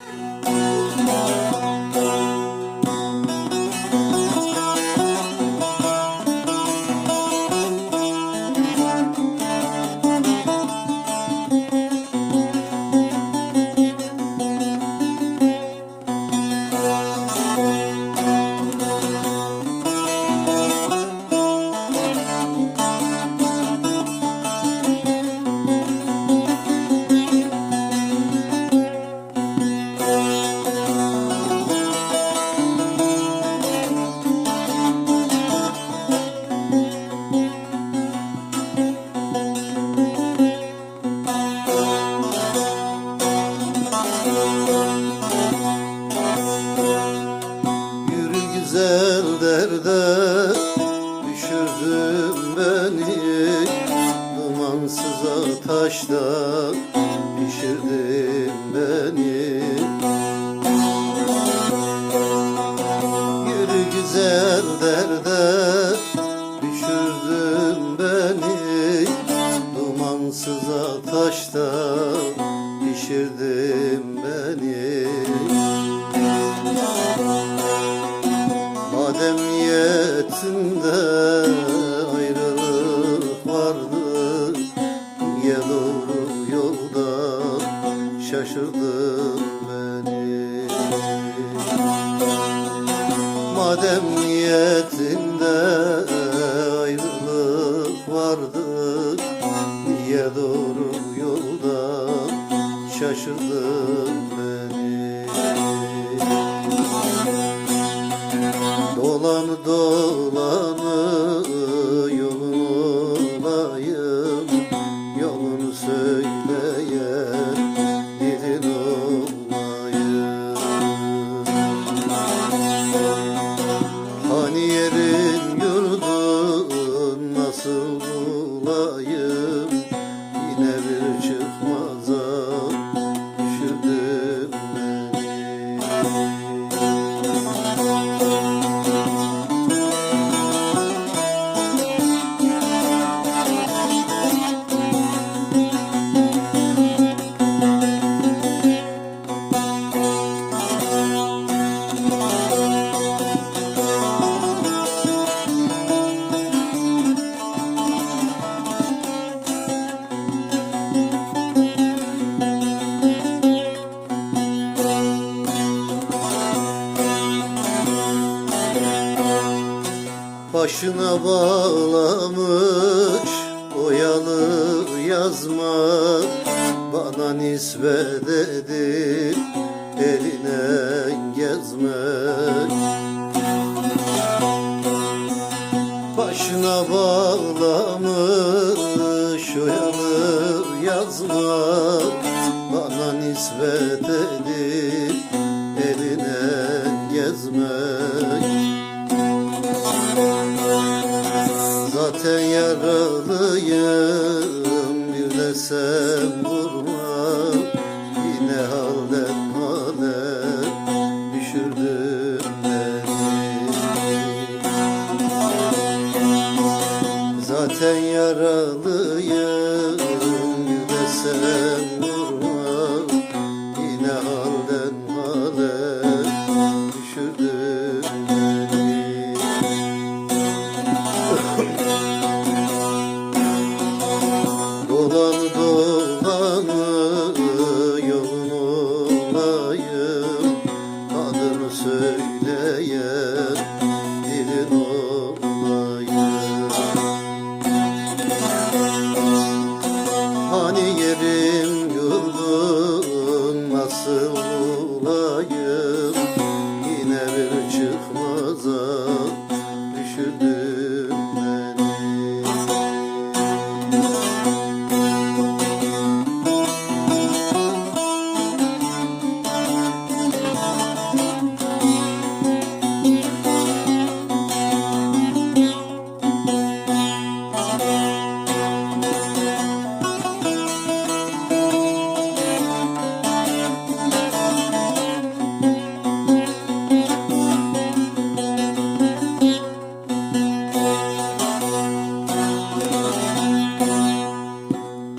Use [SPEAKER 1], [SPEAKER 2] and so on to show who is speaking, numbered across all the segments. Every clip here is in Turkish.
[SPEAKER 1] Yürü güzel derde düşürdün beni. Dumansız ateşte pişirdin beni. Yürü güzel derde düşürdün beni. Dumansız ateşte pişirdin beni niyetinde ayrılık vardı. Niye doğru yolda şaşırdın beni. Madem niyetinde ayrılık vardı Niye doğru yolda şaşırdın Dolan Başına bağlamış oyalı yazma Bana nispet edip Zaten yaralıyım bir de sen vurma Yine halden hale düşürdün beni. Zaten yaralıyım bir de sen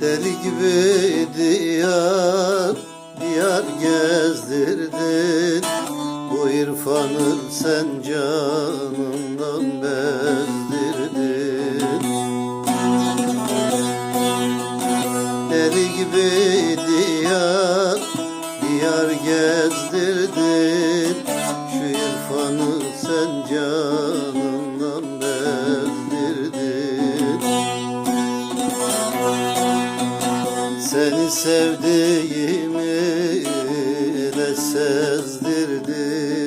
[SPEAKER 1] Deli gibi diyar diyar gezdirdin. Bu irfanı sen can sevdiğimi ele sezdirdin